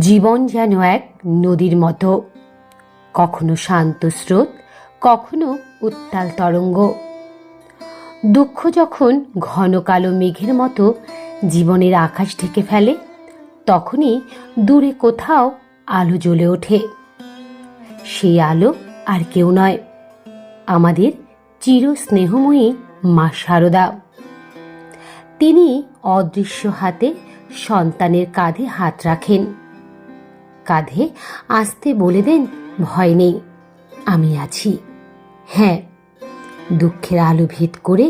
জীবন যেন এক নদীর মতো। কখনো শান্ত স্রোত, কখনো উত্তাল তরঙ্গ। দুঃখ যখন ঘন কালো মেঘের মতো জীবনের আকাশ ঢেকে ফেলে, তখনই দূরে কোথাও আলো জ্বলে ওঠে। সেই আলো আর কেউ নয়। আমাদের চির স্নেহময়ী মা শারদা তিনি অদৃশ্য হাতে সন্তানের কাঁধে হাত রাখেন। কাঁধে আসতে বলে দেন, ভয় নেই, আমি আছি। হ্যাঁ। দুঃখের আলো ভেদ করে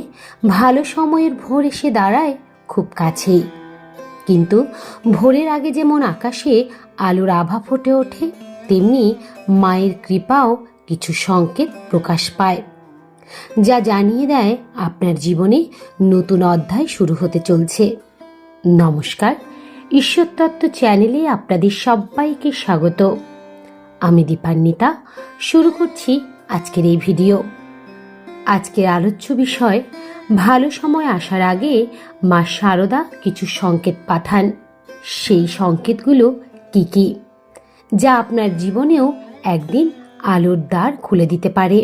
ভালো সময়ের ভোর এসে দাঁড়ায় খুব কাছেই। কিন্তু ভোরের আগে যেমন আকাশে আলোর আভা ফুটে ওঠে, তেমনি মায়ের কৃপাও কিছু সংকেত প্রকাশ পায়, যা জানিয়ে দেয় আপনার জীবনে নতুন অধ্যায় শুরু হতে চলছে। নমস্কার ঈশ্বরতত্ত্ব চ্যানেলে আপনাদের সবাইকে স্বাগত। আমি দীপান্বিতা, শুরু করছি আজকের এই ভিডিও। আজকের আলোচ্য বিষয়, ভালো সময় আসার আগে মা শারদা কিছু সংকেত পাঠান। সেই সংকেতগুলো কি কি? যা আপনার জীবনেও একদিন আলোর দ্বার খুলে দিতে পারে।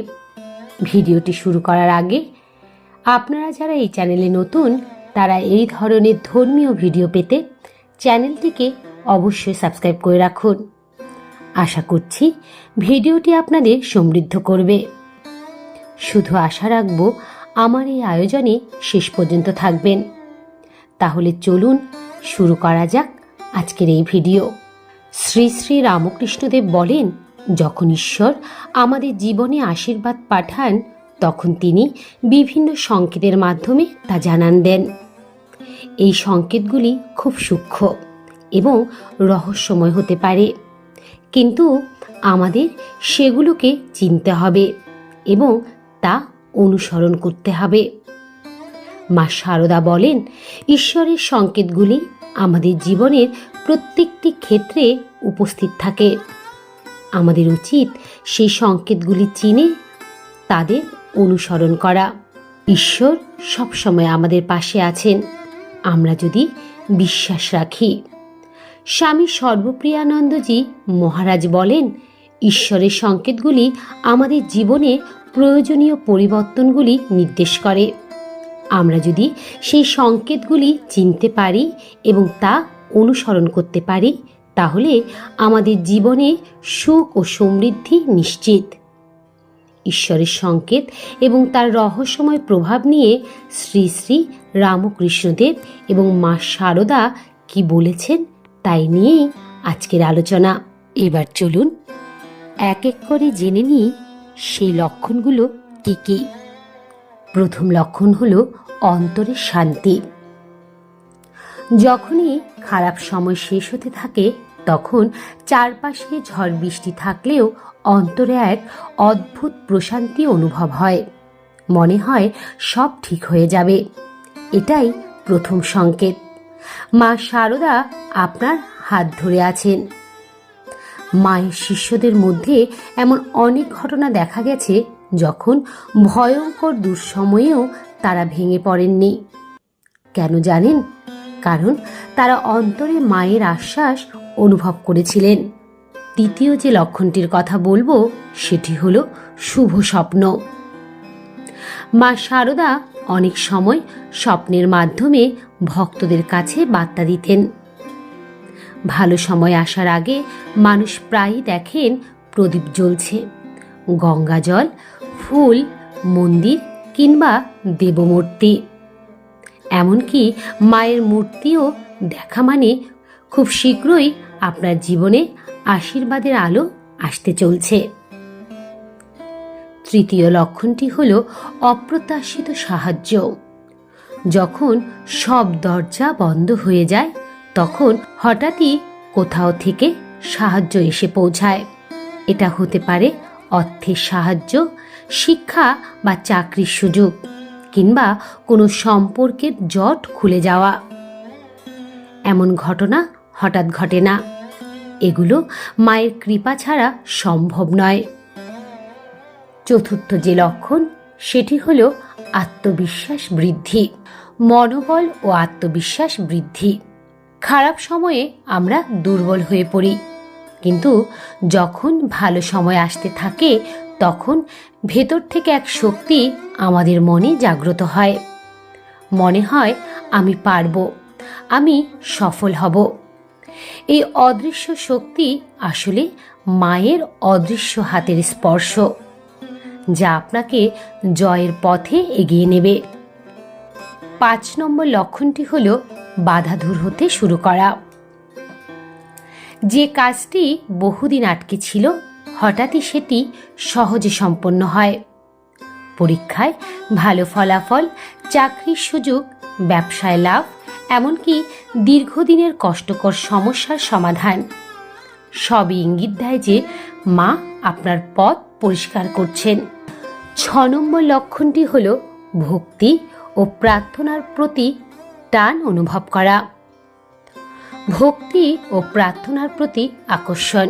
ভিডিওটি শুরু করার আগে, আপনারা যারা এই চ্যানেলে নতুন, তারা এই ধরনের ধর্মীয় ভিডিও পেতে চ্যানেলটিকে অবশ্যই সাবস্ক্রাইব করে রাখুন। আশা করছি ভিডিওটি আপনাদের সমৃদ্ধ করবে। শুধু আশা রাখব আমার এই আয়োজনে শেষ পর্যন্ত থাকবেন। তাহলে চলুন শুরু করা যাক আজকের এই ভিডিও। শ্রী শ্রী রামকৃষ্ণদেব বলেন, যখন ঈশ্বর আমাদের জীবনে আশীর্বাদ পাঠান, তখন তিনি বিভিন্ন সংকেতের মাধ্যমে তা জানান দেন। এই সংকেতগুলি খুব সূক্ষ্ম এবং রহস্যময় হতে পারে। কিন্তু আমাদের সেগুলোকে চিনতে হবে এবং তা অনুসরণ করতে হবে। মা শারদা বলেন, ঈশ্বরের সংকেতগুলি আমাদের জীবনের প্রত্যেকটি ক্ষেত্রে উপস্থিত থাকে। আমাদের উচিত সেই সংকেতগুলি চিনে তাদের অনুসরণ করা। ঈশ্বর সবসময় আমাদের পাশে আছেন। আমরা যদি বিশ্বাস রাখি। স্বামী সর্বপ্রিয়ানন্দজি মহারাজ বলেন, ঈশ্বরের সংকেতগুলি আমাদের জীবনে প্রয়োজনীয় পরিবর্তনগুলি নির্দেশ করে। আমরা যদি সেই সংকেতগুলি চিনতে পারি এবং তা অনুসরণ করতে পারি, তাহলে আমাদের জীবনে সুখ ও সমৃদ্ধি নিশ্চিত। ঈশ্বরের সংকেত এবং তার রহস্যময় প্রভাব নিয়ে শ্রী শ্রী রামকৃষ্ণদেব এবং মা শারদা কি বলেছেন তাই নিয়েই আজকের আলোচনা। এবার চলুন এক এক করে জেনে নিই সেই লক্ষণগুলো কি কি। প্রথম লক্ষণ হলো অন্তরের শান্তি। যখনই খারাপ সময় শেষ হতে থাকে, তখন চারপাশে ঝড় বৃষ্টি থাকলেও অন্তরে এক অদ্ভুত প্রশান্তি অনুভব হয়। মনে হয় সব ঠিক হয়ে যাবে। এটাই প্রথম সংকেত। মা শারদা আপনার হাত ধরে আছেন। মায়ের শিষ্যদের মধ্যে এমন অনেক ঘটনা দেখা গেছে যখন ভয়ঙ্কর দুঃসময়েও তারা ভেঙে পড়েননি। কেন জানেন? কারণ তারা অন্তরে মায়ের আশ্বাস অনুভব করেছিলেন। তৃতীয় যে লক্ষণটির কথা বলব, সেটি হলো শুভ স্বপ্ন। মা শারদা অনেক সময় স্বপ্নের মাধ্যমে ভক্তদের কাছে বার্তা দিতেন। ভালো সময় আসার আগে মানুষ প্রায়ই দেখেন প্রদীপ জ্বলছে। গঙ্গা জল, ফুল, মন্দির কিংবা দেবমূর্তি। এমনকি মায়ের মূর্তিও দেখা মানে খুব শীঘ্রই আপনার জীবনে আশীর্বাদের আলো আসতে চলছে। তৃতীয় লক্ষণটি হল অপ্রত্যাশিত সাহায্য। যখন সব দরজা বন্ধ হয়ে যায়, তখন হঠাৎই কোথাও থেকে সাহায্য এসে পৌঁছায়। এটা হতে পারে অর্থের সাহায্য, শিক্ষা বা চাকরির সুযোগ, কিংবা কোনো সম্পর্কের জট খুলে যাওয়া। এমন ঘটনা হঠাৎ ঘটে না। এগুলো মায়ের কৃপা ছাড়া সম্ভব নয়। চতুর্থ যে লক্ষণ, সেটি হল আত্মবিশ্বাস বৃদ্ধি, মনোবল ও আত্মবিশ্বাস বৃদ্ধি। খারাপ সময়ে আমরা দুর্বল হয়ে পড়ি, কিন্তু যখন ভালো সময় আসতে থাকে, তখন ভেতর থেকে এক শক্তি আমাদের মনে জাগ্রত হয়। মনে হয়, আমি পারব, আমি সফল হব। এই অদৃশ্য শক্তি আসলে মায়ের অদৃশ্য হাতের স্পর্শ। যা আপনাকে জয়ের পথে এগিয়ে নেবে। পাঁচ নম্বর লক্ষণটি হল বাধা দূর হতে শুরু করা। যে কাজটি বহুদিন আটকে ছিল, হঠাৎই সেটি সহজে সম্পন্ন হয়। পরীক্ষায় ভালো ফলাফল, চাকরির সুযোগ, ব্যবসায় লাভ, এমনকি দীর্ঘদিনের কষ্টকর সমস্যার সমাধান। সবই ইঙ্গিত দেয় যে মা আপনার পথ পরিষ্কার করছেন। ছ নম্বর লক্ষণটি হল ভক্তি ও প্রার্থনার প্রতি টান অনুভব করা। ভক্তি ও প্রার্থনার প্রতি আকর্ষণ।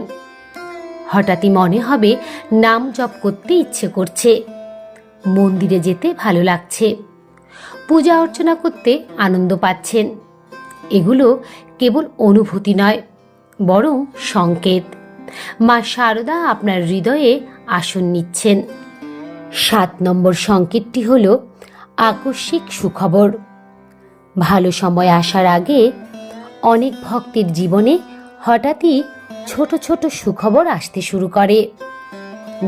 হঠাৎই মনে হবে নাম জপ করতে ইচ্ছে করছে। মন্দিরে যেতে ভালো লাগছে। পূজা অর্চনা করতে আনন্দ পাচ্ছেন। এগুলো কেবল অনুভূতি নয়, বরং সংকেত। মা শারদা আপনার হৃদয়ে আসন নিচ্ছেন। সাত নম্বর সংকেতটি হল আকস্মিক সুখবর। ভালো সময় আসার আগে অনেক ভক্তের জীবনে হঠাৎই ছোট ছোট সুখবর আসতে শুরু করে।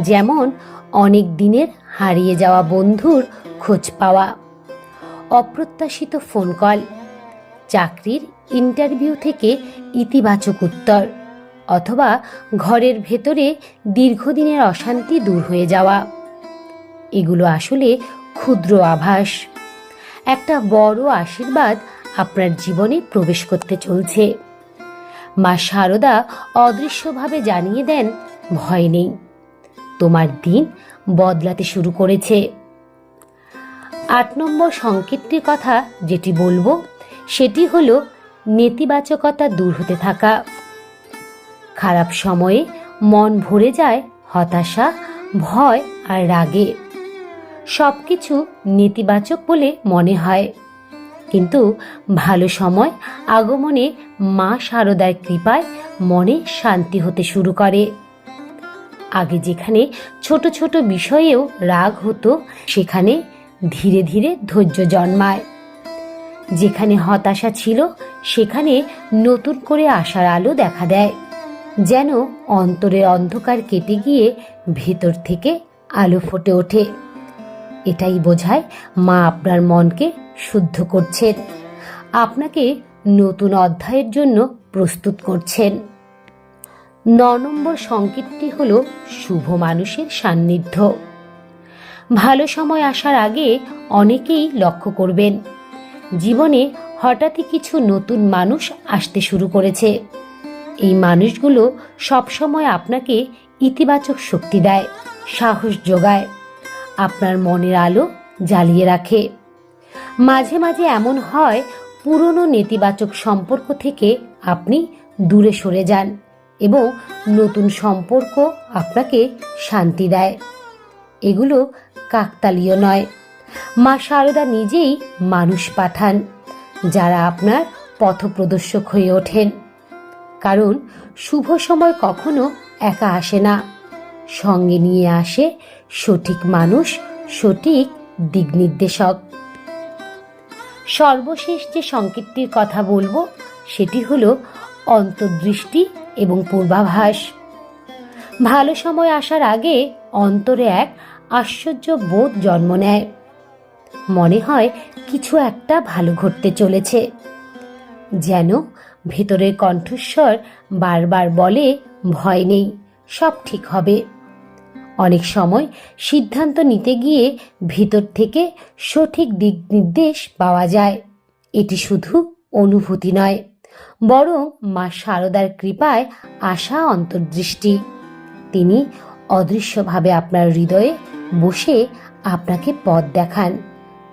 যেমন অনেক দিনের হারিয়ে যাওয়া বন্ধুর খোঁজ পাওয়া, অপ্রত্যাশিত ফোন কল চাকরির ইন্টারভিউ থেকে ইতিবাচক উত্তর। অথবা ঘরের ভেতরে দীর্ঘদিনের অশান্তি দূর হয়ে যাওয়া। এগুলো আসলে ক্ষুদ্র আভাস। একটা বড় আশীর্বাদ আপনার জীবনে প্রবেশ করতে চলছে। মা শারদা অদৃশ্যভাবে জানিয়ে দেন, ভয় নেই। তোমার দিন বদলাতে শুরু করেছে। আট নম্বর সংকেতটির কথা যেটি বলব, সেটি হলো নেতিবাচকতা দূর হতে থাকা। খারাপ সময়ে মন ভরে যায় হতাশা, ভয় আর রাগে। সব কিছু নেতিবাচক বলে মনে হয়। কিন্তু ভালো সময় আগমনে মা শারদার কৃপায় মনে শান্তি হতে শুরু করে। আগে যেখানে ছোট ছোট বিষয়েও রাগ হতো, সেখানে ধীরে ধীরে ধৈর্য জন্মায়। যেখানে হতাশা ছিল, সেখানে নতুন করে আসার আলো দেখা দেয়। যেন অন্তরের অন্ধকার কেটে গিয়ে ভেতর থেকে আলো ফুটে ওঠে। এটাই বোঝায় মা আপনার মনকে শুদ্ধ করছেন। আপনাকে নতুন অধ্যায়ের জন্য প্রস্তুত করছেন। ন নম্বর সংকেতটি হল শুভ মানুষের সান্নিধ্য। ভালো সময় আসার আগে অনেকেই লক্ষ্য করবেন। জীবনে হঠাৎই কিছু নতুন মানুষ আসতে শুরু করেছে। এই মানুষগুলো সবসময় আপনাকে ইতিবাচক শক্তি দেয়, সাহস যোগায়, আপনার মনের আলো জ্বালিয়ে রাখে। মাঝে মাঝে এমন হয়, পুরনো নেতিবাচক সম্পর্ক থেকে আপনি দূরে সরে যান এবং নতুন সম্পর্ক আপনাকে শান্তি দেয়। এগুলো কাকতালীয় নয়। মা শারদা নিজেই মানুষ পাঠান, যারা আপনার পথপ্রদর্শক হয়ে ওঠেন। কারণ শুভ সময় কখনো একা আসে না। সঙ্গে নিয়ে আসে সঠিক মানুষ, সঠিক দিক নির্দেশক। সর্বশেষ যে সংকেতটির কথা বলব, সেটি হলো অন্তর্দৃষ্টি এবং পূর্বাভাস। ভালো সময় আসার আগে অন্তরে এক আশ্চর্য বোধ জন্ম নেয়। মনে হয় কিছু একটা ভালো ঘটতে চলেছে। যেন ভেতরের কণ্ঠস্বর বারবার বলে, ভয় নেই, সব ঠিক হবে। অনেক সময় সিদ্ধান্ত নিতে গিয়ে ভিতর থেকে সঠিক দিক নির্দেশ পাওয়া যায়। এটি শুধু অনুভূতি নয়, বরং মা শারদার কৃপায় আসা অন্তর্দৃষ্টি। তিনি অদৃশ্যভাবে আপনার হৃদয়ে বসে আপনাকে পথ দেখান,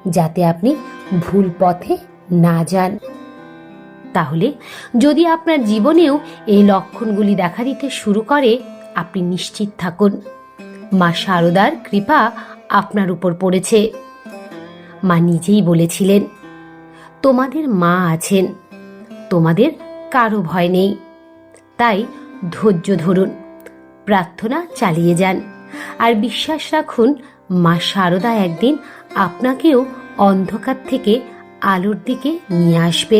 যাতে আপনি ভুল পথে না যান। তাহলে যদি আপনার জীবনেও এই লক্ষণগুলি দেখা দিতে শুরু করে, আপনি নিশ্চিত থাকুন। মা শারদার কৃপা আপনার উপর পড়েছে। মা নিজেই বলেছিলেন, তোমাদের মা আছেন, তোমাদের কারও ভয় নেই। তাই ধৈর্য ধরুন, প্রার্থনা চালিয়ে যান আর বিশ্বাস রাখুন, মা শারদা একদিন আপনাকেও অন্ধকার থেকে আলোর দিকে নিয়ে আসবে।